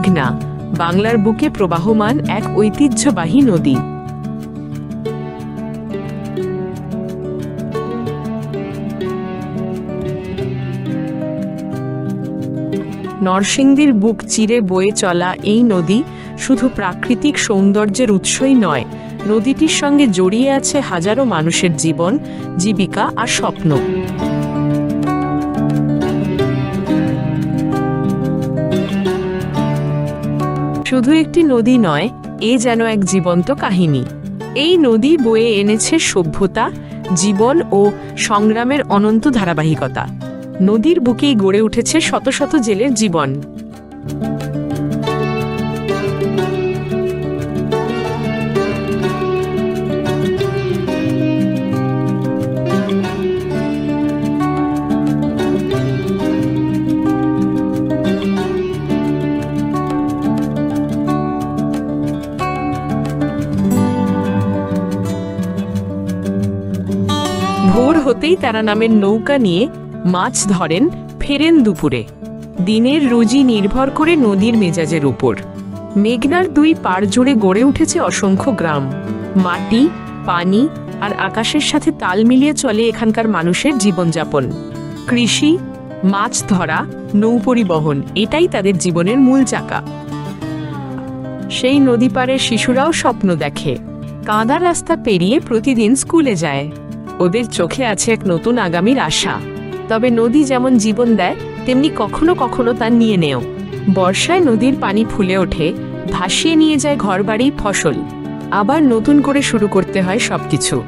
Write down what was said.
মেঘনা, বাংলার বুকে প্রবাহমান এক ঐতিহ্যবাহী নদী। নরসিংদীর বুক চিরে বয়ে চলা এই নদী শুধু প্রাকৃতিক সৌন্দর্যের উৎসই নয়, নদীটির সঙ্গে জড়িয়ে আছে হাজারো মানুষের জীবন, জীবিকা আর স্বপ্ন। শুধু একটি নদী নয়, এ যেন এক জীবন্ত কাহিনী। এই নদী বয়ে এনেছে সভ্যতা, জীবন ও সংগ্রামের অনন্ত ধারাবাহিকতা। নদীর বুকেই গড়ে উঠেছে শত শত জেলের জীবন। ভোর হতেই তারা নামের নৌকা নিয়ে মাছ ধরেন ফেরেন দুপুরে। দিনের রুজি নির্ভর করে নদীর মেজাজের উপর। মেঘনার দুই পাড় জুড়ে গড়ে উঠেছে অসংখ্য গ্রাম। মাটি, পানি আর আকাশের সাথে তাল মিলিয়ে চলে এখানকার মানুষের জীবনযাপন। কৃষি, মাছ ধরা, নৌ পরিবহন, এটাই তাদের জীবনের মূল চাকা। সেই নদী পাড়ের শিশুরাও স্বপ্ন দেখে। কাঁদা রাস্তা পেরিয়ে প্রতিদিন স্কুলে যায়। ওদের চোখে আছে এক নতুন আগামীর আশা। তবে নদী যেমন জীবন দেয়, তেমনি কখনো কখনো তা নিয়ে নেও। বর্ষায় নদীর পানি ফুলে ওঠে, ভাসিয়ে নিয়ে যায় ঘরবাড়ি ফসল। আবার নতুন করে শুরু করতে হয় সবকিছু।